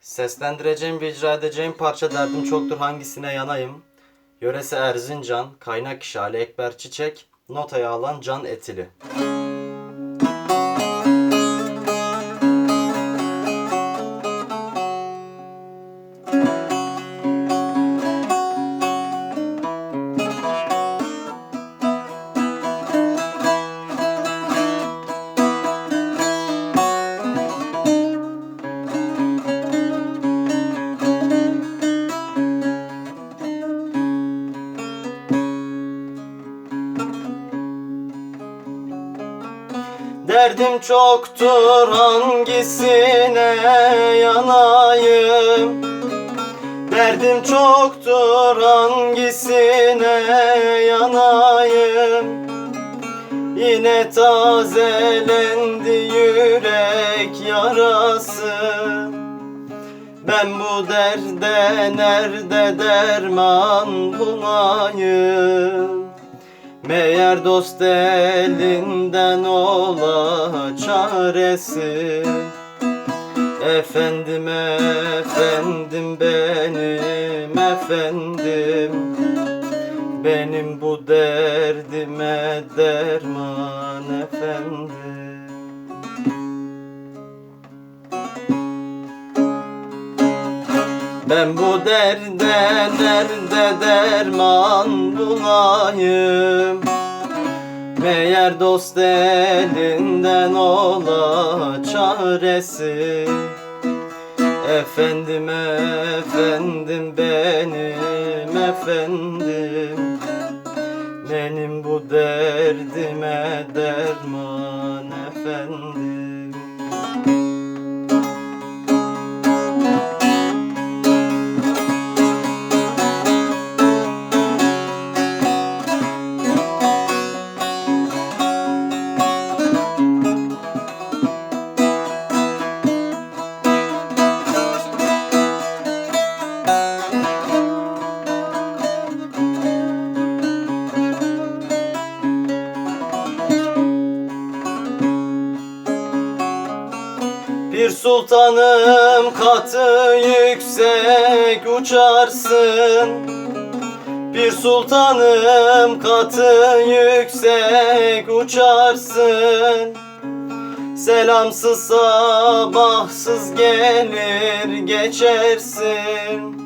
Seslendireceğim ve icra edeceğim parça derdim çoktur hangisine yanayım. Yöresi Erzincan, kaynak kişi Ali Ekber Çiçek, notaya alan Can Etili. Derdim çoktur hangisine yanayım? Derdim çoktur hangisine yanayım? Yine tazelendi yürek yarası. Ben bu derde nerede derman bulayım Meğer dost elinden ola çaresi. Efendim efendim benim efendim. Benim bu derdime derman efendim Ben bu derde nerede derman bulayım. Meğer dost elinden ola çaresi. Efendim efendim benim efendim. Benim bu derdime derman efendim Bir sultanım katı yüksek uçarsın. Bir sultanım katı yüksek uçarsın. Selamsız sabahsız gelir geçersin.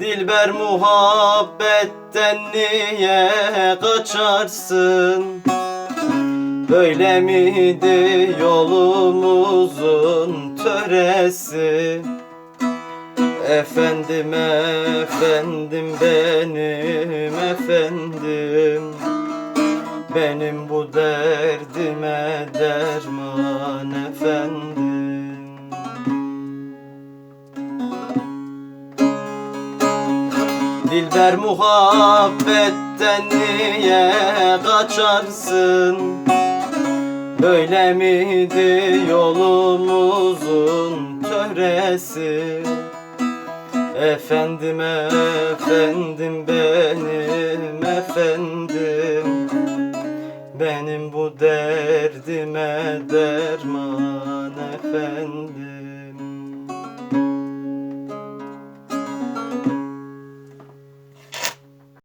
Dilber muhabbetten niye kaçarsın Böyle miydi yolumuzun töresi? Efendim efendim benim efendim. Benim bu derdime derman efendim. Dilber muhabbetten niye kaçarsın Böyle miydi yolumuzun töresi Efendim efendim benim efendim. Benim bu derdime derman efendim